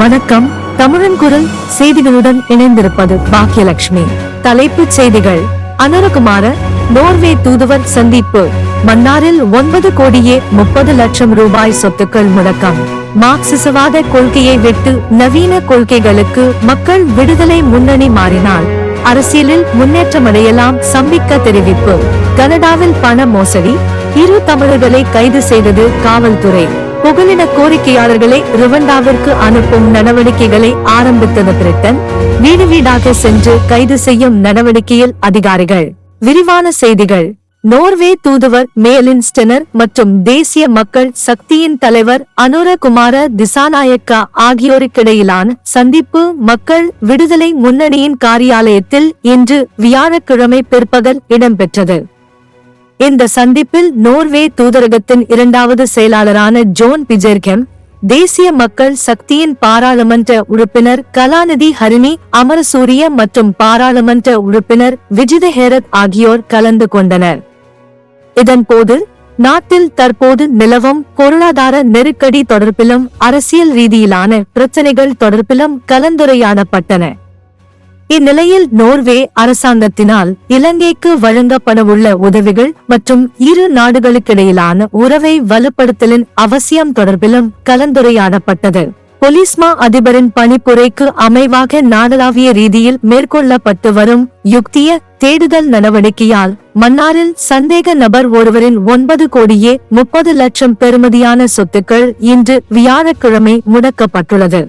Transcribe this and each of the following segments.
வணக்கம். தமிழன் குரல் செய்திகளுடன் இணைந்திருப்பது பாக்கியலட்சுமி. தலைப்புச் செய்திகள். அனுரகுமார நோர்வே தூதுவர் சந்திப்பு. மன்னாரில் ஒன்பது கோடியே முப்பது லட்சம் ரூபாய் சொத்துக்கள் முடக்கம். மார்க்சிசவாத கொள்கையை விட்டு நவீன கொள்கைகளுக்கு மக்கள் விடுதலை முன்னணி மாறினால் அரசியலில் முன்னேற்றமடையலாம் சம்பிக்க தெரிவிப்பு. கனடாவில் பண மோசடி. இரு தமிழர்களை கைது செய்தது காவல்துறை. புகலின கோரிக்கையாளர்களை ருவண்டாவிற்கு அனுப்பும் நடவடிக்கைகளை ஆரம்பித்தது பிரிட்டன். வீடு வீடாக சென்று கைது செய்யும் நடவடிக்கையில் அதிகாரிகள். விரிவான செய்திகள். நோர்வே தூதுவர் மேலின் ஸ்டெனர் மற்றும் தேசிய மக்கள் சக்தியின் தலைவர் அனுரகுமார திசாநாயக்கா ஆகியோருக்கிடையிலான சந்திப்பு மக்கள் விடுதலை முன்னணியின் காரியாலயத்தில் இன்று வியாழக்கிழமை பிற்பகல் இடம்பெற்றது. இந்த சந்திப்பில் நோர்வே தூதரகத்தின் இரண்டாவது செயலாளரான ஜோன் பிஜெர்கெம் தேசிய மக்கள் சக்தியின் பாராளுமன்ற உறுப்பினர் கலாநிதி ஹரிணி அமரசூரிய மற்றும் பாராளுமன்ற உறுப்பினர் விஜித ஹேரத் ஆகியோர் கலந்து கொண்டனர். இதன்போது நாட்டில் தற்போது நிலவும் பொருளாதார நெருக்கடி தொடர்பிலும் அரசியல் ரீதியிலான பிரச்சனைகள் தொடர்பிலும் கலந்துரையாடப்பட்டன. இந்நிலையில் நோர்வே அரசாங்கத்தினால் இலங்கைக்கு வழங்கப்படவுள்ள உதவிகள் மற்றும் இரு நாடுகளுக்கிடையிலான உறவை வலுப்படுத்தலின் அவசியம் தொடர்பிலும் கலந்துரையாடப்பட்டது. பொலிஸ்மா அதிபரின் பணிப்புரைக்கு அமைவாக நாடளாவிய ரீதியில் மேற்கொள்ளப்பட்டு வரும் யுக்திய தேடுதல் நடவடிக்கையால் மன்னாரில் சந்தேக நபர் ஒருவரின் ஒன்பது கோடியே முப்பது லட்சம் பெறுமதியான சொத்துக்கள் இன்று வியாழக்கிழமை முடக்கப்பட்டுள்ளது.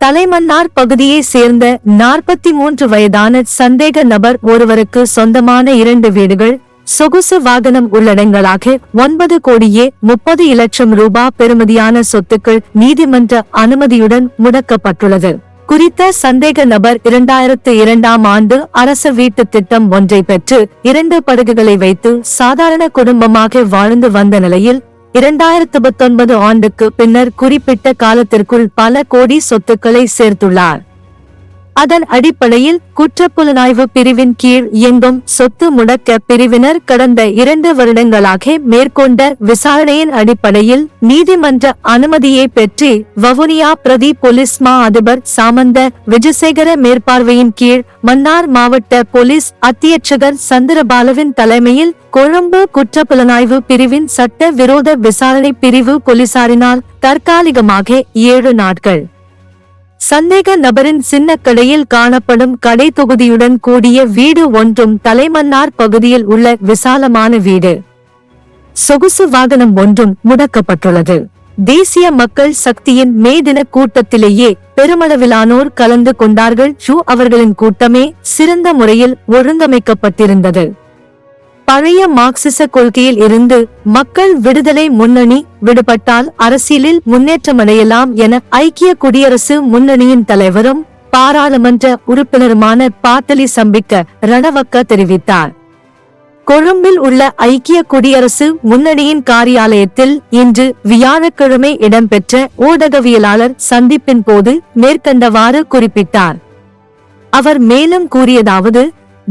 தலைமன்னார் பகுதியை சேர்ந்த நாற்பத்தி மூன்று வயதான சந்தேக நபர் ஒருவருக்கு சொந்தமான இரண்டு வீடுகள் சொகுசு வாகனம் உள்ளடங்களாக ஒன்பது கோடியே முப்பது இலட்சம் ரூபாய் பெறுமதியான சொத்துக்கள் நீதிமன்ற அனுமதியுடன் முடக்கப்பட்டுள்ளது. குறித்த சந்தேக நபர் இரண்டாயிரத்து இரண்டாம் ஆண்டு அரச வீட்டு திட்டம் ஒன்றை பெற்று இரண்டு படகுகளை வைத்து சாதாரண குடும்பமாக வாழ்ந்து வந்த நிலையில் இரண்டாயிரத்து பத்தொன்பது ஆண்டுக்கு பின்னர் குறிப்பிட்ட காலத்திற்குள் பல கோடி சொத்துக்களை சேர்த்துள்ளார். அதன் அடிப்படையில் குற்றப்புலனாய்வு பிரிவின் கீழ் இயங்கும் சொத்து முடக்க பிரிவினர் கடந்த இரண்டு வருடங்களாக மேற்கொண்ட விசாரணையின் அடிப்படையில் நீதிமன்ற அனுமதியை பெற்று வவுனியா பிரதி போலீஸ் மா அதிபர் சாமந்த விஜயசேகர மேற்பார்வையின் கீழ் மன்னார் மாவட்ட போலீஸ் அத்தியட்சகர் சந்திரபாலவின் தலைமையில் கொழும்பு குற்றப்புலனாய்வு பிரிவின் சட்ட விரோத விசாரணை பிரிவு போலீசாரினால் தற்காலிகமாக ஏழு நாட்கள். சந்தேக நபரின் சின்ன கடையில் காணப்படும் கடை தொகுதியுடன் கூடிய வீடு ஒன்றும் தலைமன்னார் பகுதியில் உள்ள விசாலமான வீடு. சொகுசு வாகனம் ஒன்றும் முடக்கப்பட்டுள்ளது. தேசிய மக்கள் சக்தியின் மே தின கூட்டத்திலேயே பெருமளவிலானோர் கலந்து கொண்டார்கள். ஷூ அவர்களின் கூட்டமே சிறந்த முறையில் ஒழுங்கமைக்கப்பட்டிருந்தது. பழைய மார்க்சிச கொள்கையில் இருந்து மக்கள் விடுதலை முன்னணி விடுபட்டால் அரசியலில் முன்னேற்றமடையலாம் என ஐக்கிய குடியரசு முன்னணியின் தலைவரும் பாராளுமன்ற உறுப்பினருமான பாத்தலி சம்பிக்க ரணவக்க தெரிவித்தார். கொழும்பில் உள்ள ஐக்கிய குடியரசு முன்னணியின் காரியாலயத்தில் இன்று வியாழக்கிழமை இடம்பெற்ற ஊடகவியலாளர் சந்திப்பின் போது மேற்கண்டவாறு குறிப்பிட்டார். அவர் மேலும் கூறியதாவது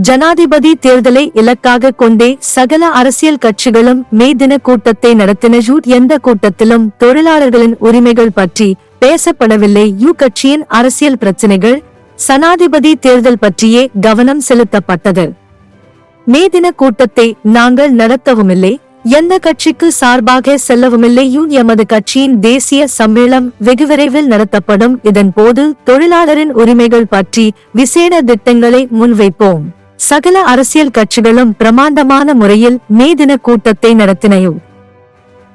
ஜனாதிபதி தேர்தலை இலக்காக கொண்டே சகல அரசியல் கட்சிகளும் மே தின கூட்டத்தை நடத்தின ஜூட் எந்த கூட்டத்திலும் தொழிலாளர்களின் உரிமைகள் பற்றி பேசப்படவில்லை. யூ கட்சியின் அரசியல் பிரச்சினைகள் சனாதிபதி தேர்தல் பற்றியே கவனம் செலுத்தப்பட்டது. மே தின கூட்டத்தை நாங்கள் நடத்தவுமில்லை. எந்த கட்சிக்கு சார்பாக செல்லவுமில்லையும் எமது கட்சியின் தேசிய சம்மேளம் வெகு விரைவில் நடத்தப்படும். இதன் போது தொழிலாளரின் உரிமைகள் பற்றி விசேட திட்டங்களை முன்வைப்போம். சகல அரசியல் கட்சிகளும் பிரமாண்டமான முறையில் மே தின கூட்டத்தை நடத்தினையும்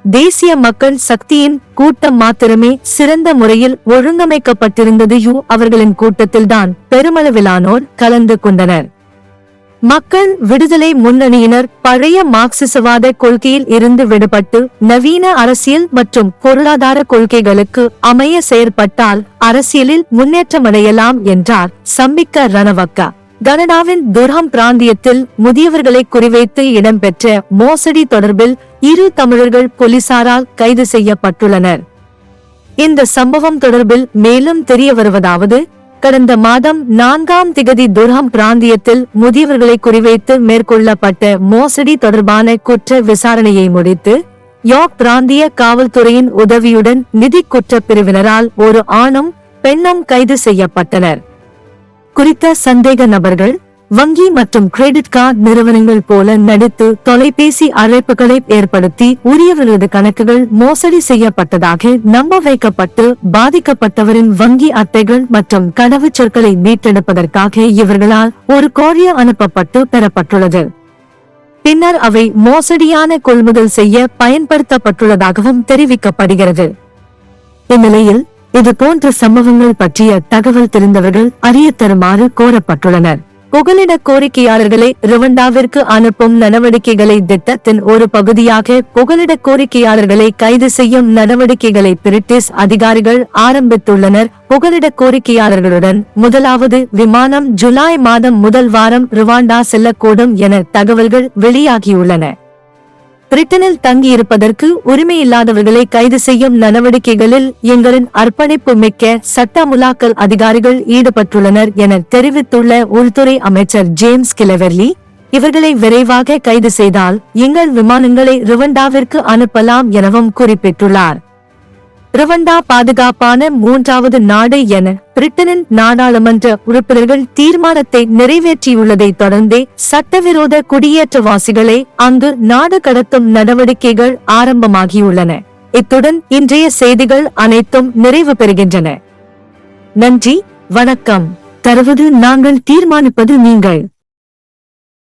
தேசிய மக்கள் சக்தியின் கூட்டம் மாத்திரமே சிறந்த முறையில் ஒழுங்கமைக்கப்பட்டிருந்தது யூ அவர்களின் கூட்டத்தில்தான் பெருமளவிலானோர் கலந்து கொண்டனர். மக்கள் விடுதலை முன்னணியினர் பழைய மார்க்சிசவாத கொள்கையில் இருந்து விடுபட்டு நவீன அரசியல் மற்றும் பொருளாதார கொள்கைகளுக்கு அமைய செயற்பட்டால் அரசியலில் முன்னேற்றமடையலாம் என்றார் சம்பிக்க ரணவக்கா. கனடாவின் துர்ஹம் பிராந்தியத்தில் முதியவர்களை குறிவைத்து இடம்பெற்ற மோசடி தொடர்பில் இரு தமிழர்கள் போலீசாரால் கைது செய்யப்பட்டுள்ளனர். இந்த சம்பவம் தொடர்பில் மேலும் தெரிய வருவதாவது கடந்த மாதம் நான்காம் திகதி துர்ஹம் பிராந்தியத்தில் முதியவர்களை குறிவைத்து மேற்கொள்ளப்பட்ட மோசடி தொடர்பான குற்ற விசாரணையை முடித்து யார்க் பிராந்திய காவல்துறையின் உதவியுடன் நிதி குற்றப் பிரிவினரால் ஒரு ஆணும் பெண்ணும் கைது செய்யப்பட்டனர். குறித்த சந்தேக நபர்கள் வங்கி மற்றும் கிரெடிட் கார்டு நிறுவனங்கள் போல நடித்து தொலைபேசி அழைப்புகளை ஏற்படுத்தி உரியவரது கணக்குகள் மோசடி செய்யப்பட்டதாக நம்ப வைக்கப்பட்டு பாதிக்கப்பட்டவரின் வங்கி அட்டைகள் மற்றும் கடவுச் சொற்களை மீட்டெடுப்பதற்காக இவர்களால் ஒரு கோரிய அனுப்பப்பட்டு பெறப்பட்டுள்ளது. பின்னர் அவை மோசடியான கொள்முதல் செய்ய பயன்படுத்தப்பட்டுள்ளதாகவும் தெரிவிக்கப்படுகிறது. இந்நிலையில் இது போன்ற சம்பவங்கள் பற்றிய தகவல் தெரிந்தவர்கள் அறிய தருமாறு கோரப்பட்டுள்ளனர். புகலிட கோரிக்கையாளர்களை ருவண்டாவிற்கு அனுப்பும் நடவடிக்கைகளை திட்டத்தின் ஒரு பகுதியாக புகலிட கோரிக்கையாளர்களை கைது செய்யும் நடவடிக்கைகளை பிரிட்டிஷ் அதிகாரிகள் ஆரம்பித்துள்ளனர். புகலிட கோரிக்கையாளர்களுடன் முதலாவது விமானம் ஜூலை மாதம் முதல் வாரம் ருவாண்டா செல்லக்கூடும் என தகவல்கள் வெளியாகியுள்ளன. பிரிட்டனில் தங்கியிருப்பதற்கு உரிமையில்லாதவர்களை கைது செய்யும் நடவடிக்கைகளில் எங்களின் அர்ப்பணிப்பு மிக்க சட்ட முலாக்கல் அதிகாரிகள் ஈடுபட்டுள்ளனர் என தெரிவித்துள்ள உள்துறை அமைச்சர் ஜேம்ஸ் கிளவெர்லி இவர்களை விரைவாக கைது செய்தால் எங்கள் விமானங்களை ருவண்டாவிற்கு அனுப்பலாம் எனவும் குறிப்பிட்டுள்ளார். ருவண்டா பாதுகாப்பான மூன்றாவது நாடு என பிரிட்டனின் நாடாளுமன்ற உறுப்பினர்கள் தீர்மானத்தை நிறைவேற்றியுள்ளதை தொடர்ந்தே சட்டவிரோத குடியேற்றவாசிகளை அங்கு நாடு கடத்தும் நடவடிக்கைகள் ஆரம்பமாகியுள்ளன. இத்துடன் இன்றைய செய்திகள் அனைத்தும் நிறைவு பெறுகின்றன. நன்றி வணக்கம். தருவது நாங்கள் தீர்மானிப்பது நீங்கள்.